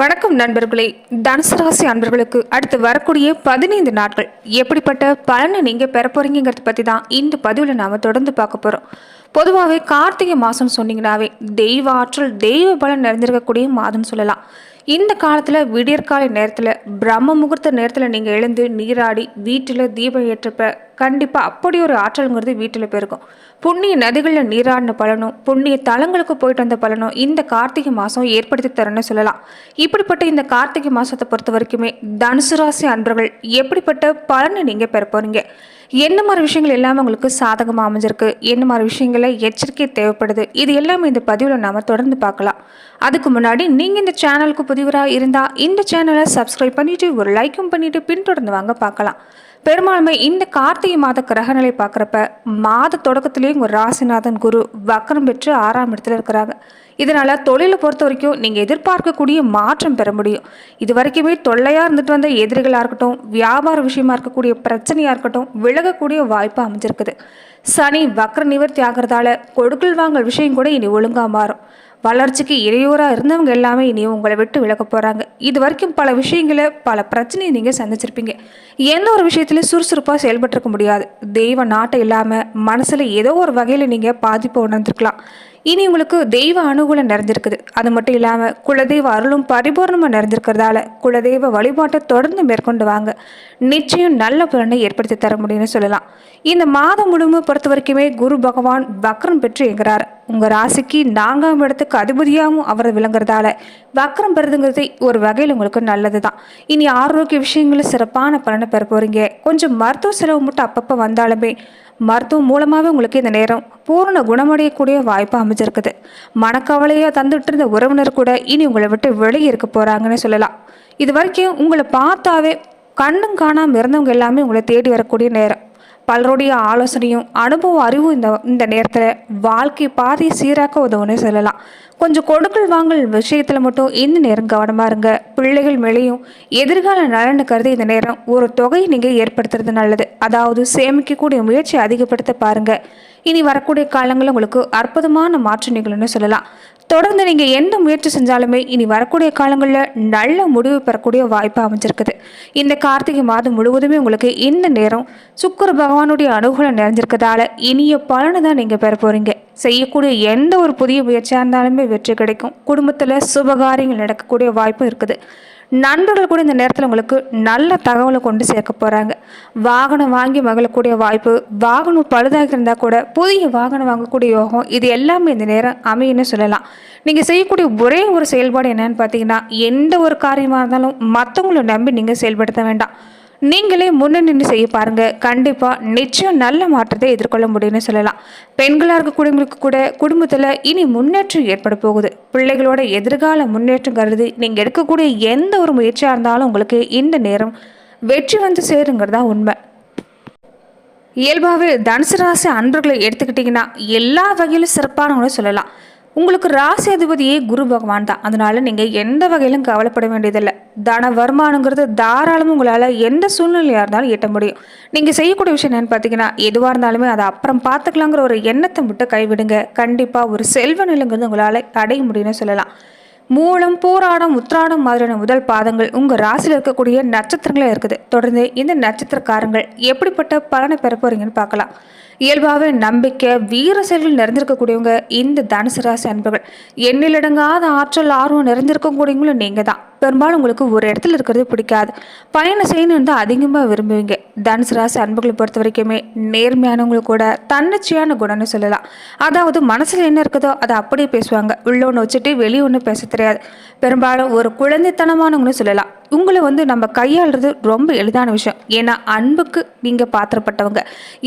வணக்கம் நண்பர்களே. தனுசு ராசி அன்பர்களுக்கு அடுத்து வரக்கூடிய பதினைந்து நாட்கள் எப்படிப்பட்ட பலனை நீங்கள் பெற போறீங்கிறத பற்றி தான் இந்த பதிவில் நாம் தொடர்ந்து பார்க்க போகிறோம் பொதுவாகவே கார்த்திகை மாதம் சொன்னீங்கன்னாவே தெய்வ ஆற்றல் தெய்வ பலன் நிறைந்திருக்கக்கூடிய மாதம்னு சொல்லலாம். இந்த காலத்தில் விடியற்காலை நேரத்தில் பிரம்ம முகூர்த்த நேரத்தில் நீங்கள் எழுந்து நீராடி வீட்டில் தீபம் ஏற்றப்ப கண்டிப்பாக அப்படி ஒரு ஆற்றல்ங்கிறது வீட்டில் போயிருக்கும். புண்ணிய நதிகளில் நீராடின பலனும் புண்ணிய தலங்களுக்கு போயிட்டு வந்த பலனும் இந்த கார்த்திகை மாதம் ஏற்படுத்தி தரேன்னு சொல்லலாம். இப்படிப்பட்ட இந்த கார்த்திகை மாதத்தை பொறுத்த வரைக்குமே தனுசு ராசி அன்பர்கள் எப்படிப்பட்ட பலனை நீங்கள் பெற போகிறீங்க என்ன மாதிரி விஷயங்கள் எல்லாமே உங்களுக்கு சாதகமாக அமைஞ்சிருக்கு? என்ன மாதிரி விஷயங்களை எச்சரிக்கை தேவைப்படுது? இது எல்லாமே இந்த பதிவில் நாம் தொடர்ந்து பார்க்கலாம். அதுக்கு முன்னாடி நீங்கள் இந்த சேனலுக்கு புதிவராக இருந்தால் இந்த சேனலை சப்ஸ்கிரைப் பண்ணிவிட்டு ஒரு லைக்கும் பண்ணிவிட்டு பின்தொடர்ந்து வாங்க பார்க்கலாம். பெரும்பாலுமே இந்த கார்த்திகை மாத கிரகநிலை பார்க்குறப்ப மாத தொடக்கத்துலேயும் உங்கள் ராசிநாதன் குரு வக்கரம் பெற்று ஆறாம் இடத்துல இருக்கிறாங்க. இதனால் தொழிலை பொறுத்த வரைக்கும் நீங்கள் எதிர்பார்க்கக்கூடிய மாற்றம் பெற முடியும். இது வரைக்குமே தொல்லையாக இருந்துட்டு வந்த எதிரிகளாக இருக்கட்டும் வியாபார விஷயமா இருக்கக்கூடிய பிரச்சனையாக இருக்கட்டும் விலகக்கூடிய வாய்ப்பு அமைஞ்சிருக்குது. சனி வக்கர நிவர்த்தி ஆகிறதால கொடுக்கல் வாங்கல் விஷயம் கூட இனி ஒழுங்காக மாறும். வளர்ச்சிக்கு இடையூறாக இருந்தவங்க எல்லாமே இனி உங்களை விட்டு விலக போகிறாங்க இது வரைக்கும் பல விஷயங்களை பல பிரச்சனையை நீங்கள் சந்திச்சிருப்பீங்க. எந்த ஒரு விஷயத்துலையும் சுறுசுறுப்பாக செயல்பட்டிருக்க முடியாது. தெய்வ நாட்டை இல்லாமல் மனசில் ஏதோ ஒரு வகையில் நீங்கள் பாதிப்பை உணர்ந்துருக்கலாம். இனி உங்களுக்கு தெய்வ அனுகூலம் நிறைஞ்சிருக்குது. அது மட்டும் இல்லாமல் குலதெய்வ அருளும் பரிபூர்ணமாக நிறைஞ்சிருக்கிறதால குலதெய்வ வழிபாட்டை தொடர்ந்து மேற்கொண்டு வாங்க. நிச்சயம் நல்ல பலனை ஏற்படுத்தி தர முடியும்னு சொல்லலாம். இந்த மாதம் முழுவதும் பொறுத்த வரைக்குமே குரு பகவான் வக்ரம் பெற்று எங்கிறார் உங்கள் ராசிக்கு நான்காம் இடத்துக்கு அதிபதியாகவும் அவர் விளங்குறதால வக்ரம் பெறுதுங்கிறது ஒரு வகையில் உங்களுக்கு நல்லது தான் இனி ஆரோக்கிய விஷயங்களும் சிறப்பான பலனை பெற போகிறீங்க கொஞ்சம் மருத்துவ செலவு மட்டும் அப்பப்போ வந்தாலுமே மருத்துவம் மூலமாகவே உங்களுக்கு இந்த நேரம் பூரண குணமடையக்கூடிய வாய்ப்பு அமைஞ்சிருக்குது. மனக்கவலையாக தந்துட்டு இருந்த உறவினர் கூட இனி உங்களை விட்டு வெளியே இருக்க போகிறாங்கன்னு சொல்லலாம். இது வரைக்கும் உங்களை பார்த்தாவே கண்ணும் காணாமல் இருந்தவங்க எல்லாமே உங்களை தேடி வரக்கூடிய நேரம். பலருடைய ஆலோசனையும் அனுபவ அறிவும் இந்த இந்த நேரத்தில் வாழ்க்கை பாதையை சீராக்க உதவுன்னு சொல்லலாம். கொஞ்சம் கொடுக்கல் வாங்கல் விஷயத்தில் மட்டும் இந்த நேரம் கவனமாக இருங்க. பிள்ளைகள் மேலேயும் எதிர்கால நலன்னு கருதி இந்த நேரம் ஒரு தொகையை நீங்கள் ஏற்படுத்துறது நல்லது. அதாவது சேமிக்கக்கூடிய முயற்சி அதிகப்படுத்த பாருங்கள் இனி வரக்கூடிய காலங்களில் உங்களுக்கு அற்புதமான மாற்று நிகழும்னு சொல்லலாம். தொடர்ந்து நீங்கள் எந்த முயற்சி செஞ்சாலுமே இனி வரக்கூடிய காலங்களில் நல்ல முடிவு பெறக்கூடிய வாய்ப்பு அமைஞ்சிருக்குது. இந்த கார்த்திகை மாதம் முழுவதுமே உங்களுக்கு இந்த நேரம் சுக்கர பகவானுடைய அனுகூலம் நிறைஞ்சிருக்கிறதால இனிய பலனை தான் நீங்கள் பெற போகிறீங்க செய்யக்கூடிய எந்த ஒரு புதிய முயற்சியாக இருந்தாலுமே வெற்றி கிடைக்கும். குடும்பத்தில் சுபகாரியங்கள் நடக்கக்கூடிய வாய்ப்பும் இருக்குது. நண்பர்கள் கூட இந்த நேரத்தில் உங்களுக்கு நல்ல தகவலை கொண்டு சேர்க்க போகிறாங்க வாகனம் வாங்கி மகிழக்கூடிய வாய்ப்பு வாகனம் பழுதாக இருந்தால் கூட புதிய வாகனம் வாங்கக்கூடிய யோகம் இது எல்லாமே இந்த நேரம் அமையுன்னு சொல்லலாம். நீங்கள் செய்யக்கூடிய ஒரே ஒரு செயல்பாடு என்னன்னு பார்த்தீங்கன்னா எந்த ஒரு காரியமாக இருந்தாலும் மற்றவங்களை நம்பி நீங்கள் செயல்படுத்த வேண்டாம். நீங்களே முன்ன நின்று செய்ய பாருங்க. கண்டிப்பாக நிச்சயம் நல்ல மாற்றத்தை எதிர்கொள்ள முடியும்னு சொல்லலாம். பெண்களாக இருக்கக்கூடியவங்களுக்கு கூட குடும்பத்தில் இனி முன்னேற்றம் ஏற்பட போகுது. பிள்ளைகளோட எதிர்கால முன்னேற்றம் கருதி நீங்கள் எடுக்கக்கூடிய எந்த ஒரு முயற்சியாக இருந்தாலும் உங்களுக்கு இந்த நேரம் வெற்றி வந்து சேருங்கிறது தான் உண்மை. இயல்பாகவே தனுசு ராசி அன்பர்களை எடுத்துக்கிட்டிங்கன்னா எல்லா வகையிலும் சிறப்பானவங்களும் சொல்லலாம். உங்களுக்கு ராசி அதிபதியே குரு பகவான் தான். அதனால நீங்கள் எந்த வகையிலும் கவலைப்பட வேண்டியதில்லை. தன வருமானங்கிறது தாராளமும் உங்களால் எந்த சூழ்நிலையாக இருந்தாலும் எட்ட முடியும். நீங்கள் செய்யக்கூடிய விஷயம் என்னென்னு பார்த்தீங்கன்னா எதுவாக இருந்தாலுமே அதை அப்புறம் பார்த்துக்கலாங்கிற ஒரு எண்ணத்தை விட்டு கைவிடுங்க. கண்டிப்பாக ஒரு செல்வ நிலைங்கிறது உங்களால் அடைய முடியும்னு சொல்லலாம். மூலம் போராடம் உத்ராடம் மாதிரியான முதல் பாதங்கள் உங்கள் ராசியில் இருக்கக்கூடிய நட்சத்திரங்களே இருக்குது. தொடர்ந்து இந்த நட்சத்திரக்காரங்கள் எப்படிப்பட்ட பலனை பெற போறீங்கன்னு பார்க்கலாம். இயல்பாகவே நம்பிக்கை வீர செயல்கள் நிறைந்திருக்கக்கூடியவங்க இந்த தனுசு ராசி அன்பர்கள். எண்ணிலடங்காத ஆற்றல் ஆர்வம் நிறைந்திருக்கக்கூடியவங்களும் நீங்கள் தான் பெரும்பாலும் உங்களுக்கு ஒரு இடத்துல இருக்கிறது பிடிக்காது. பயணம் செய்யணும் வந்து அதிகமாக விரும்புவீங்க. தனுசு ராசி அன்புகளை பொறுத்த வரைக்குமே நேர்மையானவங்களுக்கு கூட தன்னிச்சையான குணம்னு சொல்லலாம். அதாவது மனசில் என்ன இருக்குதோ அதை அப்படியே பேசுவாங்க. உள்ள ஒன்று வச்சுட்டு வெளியே ஒன்று பேச தெரியாது. பெரும்பாலும் ஒரு குழந்தைத்தனமானவங்கன்னு சொல்லலாம். உங்களை வந்து நம்ம கையாளுறது ரொம்ப எளிதான விஷயம். ஏன்னா அன்புக்கு நீங்கள் பாத்திரப்பட்டவங்க.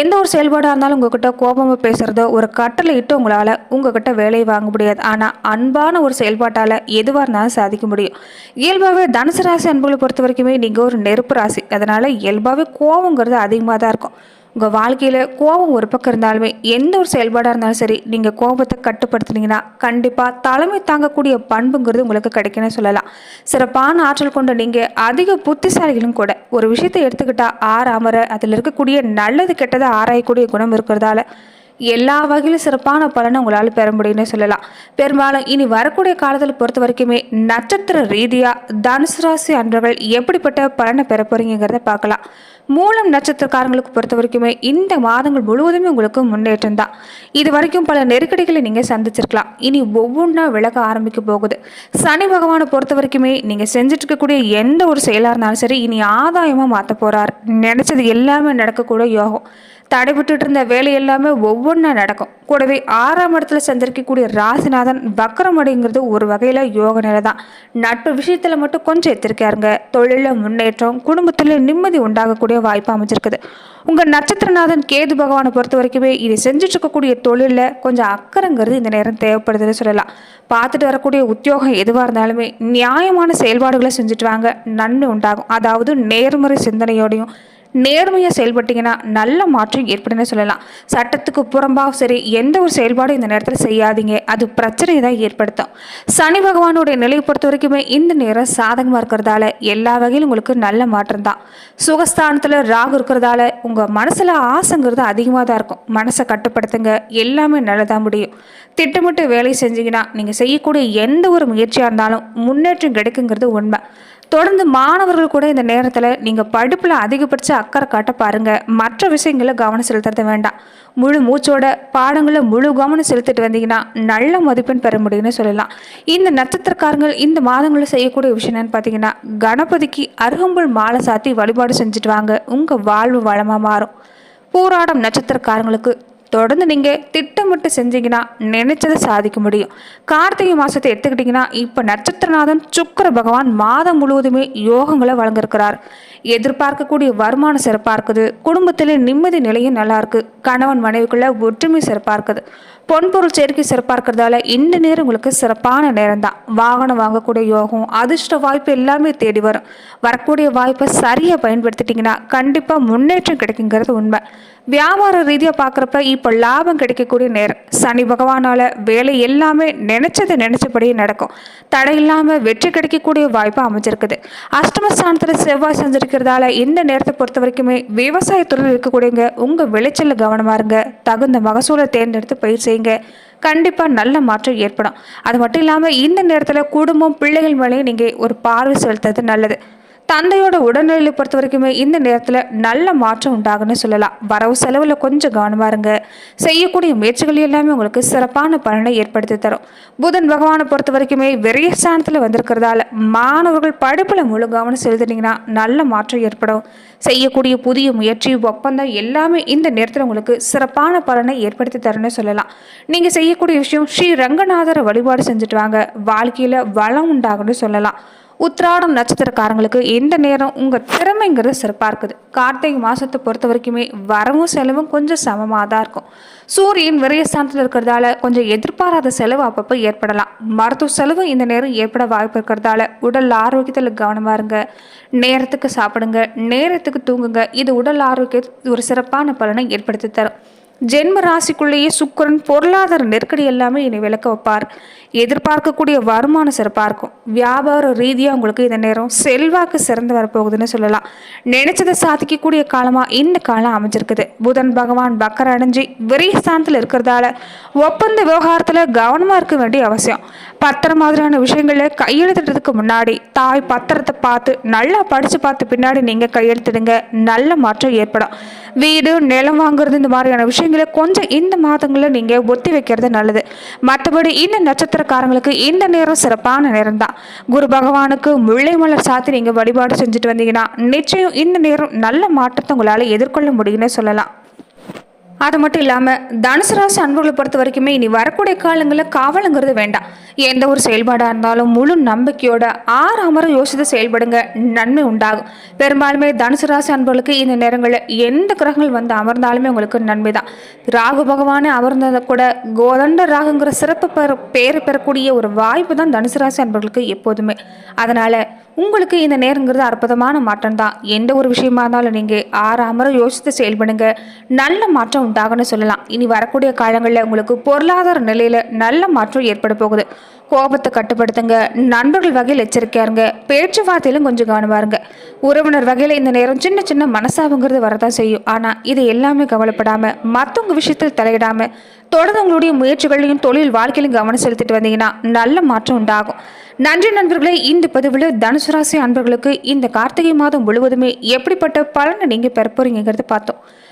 எந்த ஒரு செயல்பாடாக இருந்தாலும் உங்ககிட்ட கோபமாக பேசுகிறதோ ஒரு கட்டளை இட்டு உங்களால் உங்ககிட்ட வேலையை வாங்க முடியாது. ஆனால் அன்பான ஒரு செயல்பாட்டால் எதுவாக இருந்தாலும் சாதிக்க முடியும். இயல்பாகவே தனுசு ராசி அன்புகளை பொறுத்த வரைக்குமே நீங்கள் ஒரு நெருப்பு ராசி. அதனால் இயல்பாகவே கோவங்கிறது அதிகமாக தான் இருக்கும். உங்கள் வாழ்க்கையில் கோபம் ஒரு பக்கம் இருந்தாலுமே எந்த ஒரு செயல்பாடாக இருந்தாலும் சரி நீங்கள் கோபத்தை கட்டுப்படுத்துனீங்கன்னா கண்டிப்பாக தலைமை தாங்கக்கூடிய பண்புங்கிறது உங்களுக்கு கிடைக்குன்னு சொல்லலாம். சிறப்பான ஆற்றல் கொண்ட நீங்கள் அதிக புத்திசாலிகளும் கூட ஒரு விஷயத்தை எடுத்துக்கிட்டால் ஆறாமற அதில் இருக்கக்கூடிய நல்லது கெட்டதை ஆராயக்கூடிய குணம் இருக்கிறதால எல்லா வகையிலும் சிறப்பான பலனை உங்களால் பெற முடியும்னு சொல்லலாம். பெரும்பாலும் இனி வரக்கூடிய காலத்தில் பொறுத்த வரைக்குமே நட்சத்திர ரீதியாக தனுசு ராசி அன்பர்கள் எப்படிப்பட்ட பலனை பெற போறீங்கிறத பார்க்கலாம். மூலம் நட்சத்திரக்காரங்களுக்கு பொறுத்த வரைக்குமே இந்த மாதங்கள் முழுவதுமே உங்களுக்கு முன்னேற்றம் தான். இது வரைக்கும் பல நெருக்கடிகளை நீங்கள் சந்திச்சிருக்கலாம். இனி ஒவ்வொன்றா விலக ஆரம்பிக்க போகுது. சனி பகவானை பொறுத்த வரைக்குமே நீங்கள் செஞ்சுட்டு இருக்கக்கூடிய எந்த ஒரு செயலாக இருந்தாலும் சரி இனி ஆதாயமாக மாற்ற போகிறார் நினச்சது எல்லாமே நடக்கக்கூடிய யோகம். தடைபட்டு இருந்த வேலை எல்லாமே ஒவ்வொன்றா நடக்கும். கூடவே ஆறாம் இடத்துல சந்திரிக்கக்கூடிய ராசிநாதன் வக்கரம் அடைங்கிறது ஒரு வகையில் யோக நிலை தான் நட்பு விஷயத்தில் மட்டும் கொஞ்சம் எத்திருக்காருங்க தொழிலில் முன்னேற்றம் குடும்பத்தில் நிம்மதி உண்டாகக்கூடிய வாய்ப்பு அமைஞ்சிருக்குது. உங்கள் நட்சத்திரநாதன் கேது பகவானை பொறுத்த வரைக்குமே இதை செஞ்சுட்டு இருக்கக்கூடிய தொழிலில் கொஞ்சம் அக்கறைங்கிறது இந்த நேரம் தேவைப்படுதுன்னு சொல்லலாம். பார்த்துட்டு வரக்கூடிய உத்தியோகம் எதுவாக இருந்தாலுமே நியாயமான செயல்பாடுகளை செஞ்சுட்டு வாங்க. நன்மை உண்டாகும். அதாவது நேர்மறை சிந்தனையோடையும் நேர்மையாக செயல்பட்டீங்கன்னா நல்ல மாற்றம் ஏற்படுன்னு சொல்லலாம். சட்டத்துக்கு புறம்பாக சரி எந்த ஒரு செயல்பாடும் இந்த நேரத்தில் செய்யாதீங்க. அது பிரச்சனையை தான் ஏற்படுத்தும். சனி பகவானுடைய நிலையை பொறுத்த வரைக்குமே இந்த நேரம் சாதகமாக இருக்கிறதால எல்லா வகையிலும் உங்களுக்கு நல்ல மாற்றம் தான். சுகஸ்தானத்தில் ராகு இருக்கிறதால உங்கள் மனசில் ஆசைங்கிறது அதிகமாக தான் இருக்கும். மனசை கட்டுப்படுத்துங்க. எல்லாமே நல்லதாக முடியும். திட்டமிட்டு வேலை செஞ்சீங்கன்னா நீங்கள் செய்யக்கூடிய எந்த ஒரு முயற்சியாக இருந்தாலும் முன்னேற்றம் கிடைக்குங்கிறது உண்மை. தொடர்ந்து மாணவர்கள் கூட இந்த நேரத்தில் நீங்கள் படிப்பில் அதிகபட்ச அக்கறை காட்ட பாருங்கள் மற்ற விஷயங்களில் கவனம் செலுத்துறது வேண்டாம். முழு மூச்சோட பாடங்களில் முழு கவனம் செலுத்திட்டு வந்தீங்கன்னா நல்ல மதிப்பெண் பெற முடியும்னு சொல்லலாம். இந்த நட்சத்திரக்காரங்கள் இந்த மாதங்களில் செய்யக்கூடிய விஷயம் என்னன்னு பார்த்தீங்கன்னா கணபதிக்கு அருகம்புல் மாலை சாத்தி வழிபாடு செஞ்சுட்டு வாங்க. உங்கள் வாழ்வு வளமாக மாறும். போராடம் நட்சத்திரக்காரங்களுக்கு தொடர்ந்து நீங்கள் திட்டமிட்டு செஞ்சீங்கன்னா நினைச்சதை சாதிக்க முடியும். கார்த்திகை மாதத்தை எடுத்துக்கிட்டிங்கன்னா இப்போ நட்சத்திரநாதன் சுக்கர பகவான் மாதம் முழுவதுமே யோகங்களை வழங்கிருக்கிறார் எதிர்பார்க்கக்கூடிய வருமானம் சிறப்பாக இருக்குது. குடும்பத்தில் நிம்மதி நிலையும் நல்லாயிருக்கு கணவன் மனைவிக்குள்ள ஒற்றுமை சிறப்பாக இருக்குது. பொன்பொருள் சேர்க்கை சிறப்பாக இருக்கிறதால இந்த நேரம் உங்களுக்கு சிறப்பான நேரம் தான் வாகனம் வாங்கக்கூடிய யோகம் அதிர்ஷ்ட வாய்ப்பு எல்லாமே தேடி வரும். வரக்கூடிய வாய்ப்பை சரியாக பயன்படுத்திட்டிங்கன்னா கண்டிப்பாக முன்னேற்றம் கிடைக்குங்கிறது உண்மை. வியாபார ரீதியாக பார்க்குறப்ப இப்போ லாபம் கிடைக்கக்கூடிய நேரம். சனி பகவானால் வேலை எல்லாமே நினச்சதை நினச்சபடியே நடக்கும். தடை இல்லாமல் வெற்றி கிடைக்கக்கூடிய வாய்ப்பு அமைஞ்சிருக்குது. அஷ்டமஸ்தானத்தில் செவ்வாய் செஞ்சிருக்கிறதால இந்த நேரத்தை பொறுத்த வரைக்குமே விவசாயத்துறையில் இருக்கக்கூடியவங்க உங்கள் விளைச்சலில் கவனமாக இருங்க. தகுந்த மகசூலை தேர்ந்தெடுத்து பயிர் செய்யுங்க. கண்டிப்பாக நல்ல மாற்றம் ஏற்படும். அது மட்டும் இல்லாமல் இந்த நேரத்தில் குடும்பம் பிள்ளைகள் மேலேயும் நீங்கள் ஒரு பார்வை செலுத்துறது நல்லது. தந்தையோட உடல்நிலையை பொறுத்த வரைக்குமே இந்த நேரத்தில் நல்ல மாற்றம் உண்டாகுன்னு சொல்லலாம். வரவு செலவில் கொஞ்சம் கவனமாக இருங்க. செய்யக்கூடிய முயற்சிகள் எல்லாமே உங்களுக்கு சிறப்பான பலனை ஏற்படுத்தி தரும். புதன் பகவானை பொறுத்த வரைக்குமே விரைய ஸ்தானத்தில் வந்திருக்கிறதால மாணவர்கள் படிப்பில் முழு கவனம் செலுத்தினீங்கன்னா நல்ல மாற்றம் ஏற்படும். செய்யக்கூடிய புதிய முயற்சி ஒப்பந்தம் எல்லாமே இந்த நேரத்தில் உங்களுக்கு சிறப்பான பலனை ஏற்படுத்தி தரும்னு சொல்லலாம். நீங்கள் செய்யக்கூடிய விஷயம் ஸ்ரீ ரங்கநாதரை வழிபாடு செஞ்சுட்டு வாங்க. வாழ்க்கையில் வளம் உண்டாகுன்னு சொல்லலாம். உத்ராடம் நட்சத்திரக்காரங்களுக்கு இந்த நேரம் உங்கள் திறமைங்கிறது சிறப்பாக இருக்குது கார்த்திகை மாதத்தை பொறுத்த வரைக்குமே வரவும் செலவும் கொஞ்சம் சமமாக தான் இருக்கும். சூரியன் விரயஸ்தானத்தில் இருக்கிறதால கொஞ்சம் எதிர்பாராத செலவு அப்பப்போ ஏற்படலாம். மருத்துவ செலவு இந்த நேரம் ஏற்பட வாய்ப்பு இருக்கிறதால உடல் ஆரோக்கியத்தில் கவனமாக இருங்க. நேரத்துக்கு சாப்பிடுங்க நேரத்துக்கு தூங்குங்க. இது உடல் ஆரோக்கியத்துக்கு ஒரு சிறப்பான பலனை ஏற்படுத்தி தரும். ஜென்ம ராசிக்குள்ளேயே சுக்கரன் பொருளாதார நெருக்கடி எல்லாமே இனி விளக்க வைப்பார். எதிர்பார்க்கக்கூடிய வருமானம் சிறப்பாக இருக்கும் வியாபார ரீதியாக உங்களுக்கு இந்த நேரம் செல்வாக்கு சிறந்து வரப்போகுதுன்னு சொல்லலாம். நினைச்சதை சாதிக்கக்கூடிய காலமாக இந்த காலம் அமைஞ்சிருக்குது. புதன் பகவான் பக்கர் அடைஞ்சு விரைஸ்தானத்தில் இருக்கிறதால ஒப்பந்த விவகாரத்தில் கவனமாக இருக்க வேண்டிய அவசியம். பத்திரம் மாதிரியான விஷயங்களை கையெழுத்துறதுக்கு முன்னாடி தாய் பத்திரத்தை பார்த்து நல்லா படித்து பார்த்து பின்னாடி நீங்கள் கையெழுத்திடுங்க. நல்ல மாற்றம் ஏற்படும். வீடு நிலம் வாங்குறது இந்த மாதிரியான விஷயங்கள் கொஞ்சம் இந்த மாதங்களில் நீங்கள் ஒத்தி வைக்கிறது நல்லது. மற்றபடி இந்த நட்சத்திரக்காரங்களுக்கு இந்த நேரம் சிறப்பான நேரம் தான் குரு பகவானுக்கு முல்லை மலர் சாத்தி நீங்கள் வழிபாடு செஞ்சுட்டு வந்தீங்கன்னா நிச்சயம் இந்த நேரம் நல்ல மாற்றத்தை உங்களால் எதிர்கொள்ள முடியும்னு சொல்லலாம். அது மட்டும் இல்லாமல் தனுசு ராசி பொறுத்த வரைக்குமே இனி வரக்கூடிய காலங்களில் காவலுங்கிறது வேண்டாம். எந்த ஒரு செயல்பாடாக இருந்தாலும் முழு நம்பிக்கையோட ஆறு அமர யோசித்து செயல்படுங்க. நன்மை உண்டாகும். பெரும்பாலுமே தனுசு ராசி அன்பர்களுக்கு இந்த நேரங்களில் எந்த கிரகங்கள் வந்து அமர்ந்தாலுமே உங்களுக்கு நன்மை தான் ராகு பகவானே அமர்ந்ததை கூட கோதண்ட ராகுங்கிற சிறப்பு பெற பேர் பெறக்கூடிய ஒரு வாய்ப்பு தான் தனுசு ராசி அன்பர்களுக்கு எப்போதுமே. அதனால் உங்களுக்கு இந்த நேரங்கிறது அற்புதமான மாற்றம் தான் எந்த ஒரு விஷயமா இருந்தாலும் நீங்கள் ஆறு யோசித்து செயல்படுங்க. நல்ல மாற்றம் உண்டாகும்னு சொல்லலாம். இனி வரக்கூடிய காலங்களில் உங்களுக்கு பொருளாதார நிலையில் நல்ல மாற்றம் ஏற்பட போகுது. கோபத்தை கட்டுப்படுத்துங்க. நண்பர்கள் வகையில் எச்சரிக்கையா இருங்க பேச்சுவார்த்தையிலும் கொஞ்சம் கவனமா இருங்க உறவினர் வகையில் இந்த நேரம் சின்ன சின்ன மனசாவுங்கிறது வரதான் செய்யும். ஆனால் இது எல்லாமே கவலைப்படாம மற்றவங்க விஷயத்தில் தலையிடாம தொடர்ந்து உங்களுடைய முயற்சிகளையும் தொழில் வாழ்க்கையிலும் கவனம் செலுத்திட்டு வந்தீங்கன்னா நல்ல மாற்றம் உண்டாகும். நன்றி நண்பர்களே இந்த பதிவில் தனுசு ராசி அன்பர்களுக்கு இந்த கார்த்திகை மாதம் முழுவதுமே எப்படிப்பட்ட பலனை நீங்கள் பெற போறீங்கிறத பார்த்தோம்.